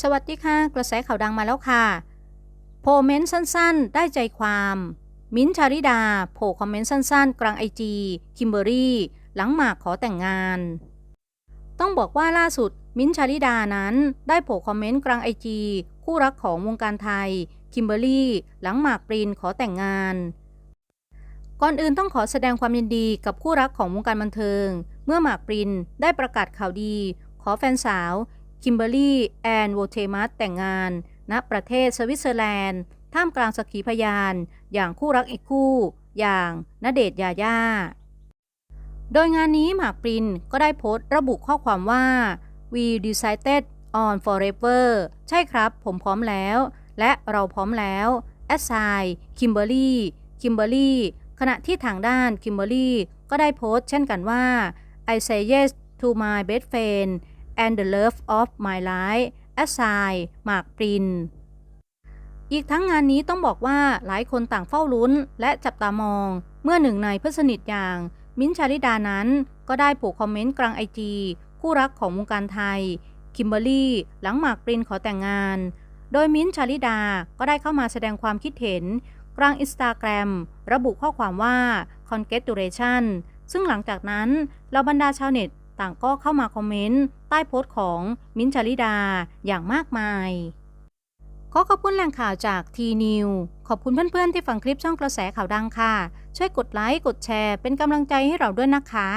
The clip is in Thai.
สวัสดีค่ะ กระแสข่าวดังมาแล้วค่ะ โพเมนต์สั้นๆ ได้ใจความ มิ้นชาริดา โผล่คอมเมนต์สั้นๆ กลางไอจีคิมเบอรี่หลังหมากขอแต่งงาน ต้องบอกว่าล่าสุด มิ้นชาริดานั้นได้โผล่คอมเมนต์กลางไอจีคู่รักของวงการไทย คิมเบอรี่หลังหมากปรินขอแต่งงาน ก่อนอื่นต้องขอแสดงความยินดีกับคู่รักของวงการบันเทิง เมื่อหมากปรินได้ประกาศข่าวดี ขอแฟนสาว คิมเบอรี่แอนโวเทมัสแต่งงาน ณประเทศสวิตเซอร์แลนด์ ท่ามกลางสักขีพยาน อย่างคู่รักอีกคู่ อย่างณเดชยาย่า โดยงานนี้หมากปรินก็ได้โพสต์ระบุข้อความว่า we decided on forever ใช่ครับ ผมพร้อมแล้ว และเราพร้อมแล้ว a s i คิมเบอรี่คิมเบอรี่ขณะที่ทางด้านคิมเบอรี่ก็ได้โพสต์เช่นกันว่า I say yes to my best friend and the love of my life a s i หมากปริน อีกทั้งงานนี้ต้องบอกว่าหลายคนต่างเฝ้าลุ้น และจับตามอง เมื่อหนึ่งในเพื่อนสนิทอย่าง มิ้นชาลิดานั้น ก็ได้ผูกคอมเมนต์กลางไอจีคู่รักของวงการไทย คิมเบอรี่ หลังหมากปรินขอแต่งงาน โดยมิ้นชาลิดาก็ได้เข้ามาแสดงความคิดเห็น กลางอินสตาแกรมระบุข้อความว่า congratulation ซึ่งหลังจากนั้นเหล่าบรรดาชาวเน็ต ต่างก็เข้ามาคอมเมนต์ ใต้โพสต์ของมิ้นชาลิดาอย่างมากมาย ขอขอบคุณแหล่งข่าวจากทีนิวขอบคุณเพื่อนๆที่ฟังคลิปช่องกระแสข่าวดังค่ะ ช่วยกดไลค์กดแชร์เป็นกำลังใจให้เราด้วยนะคะ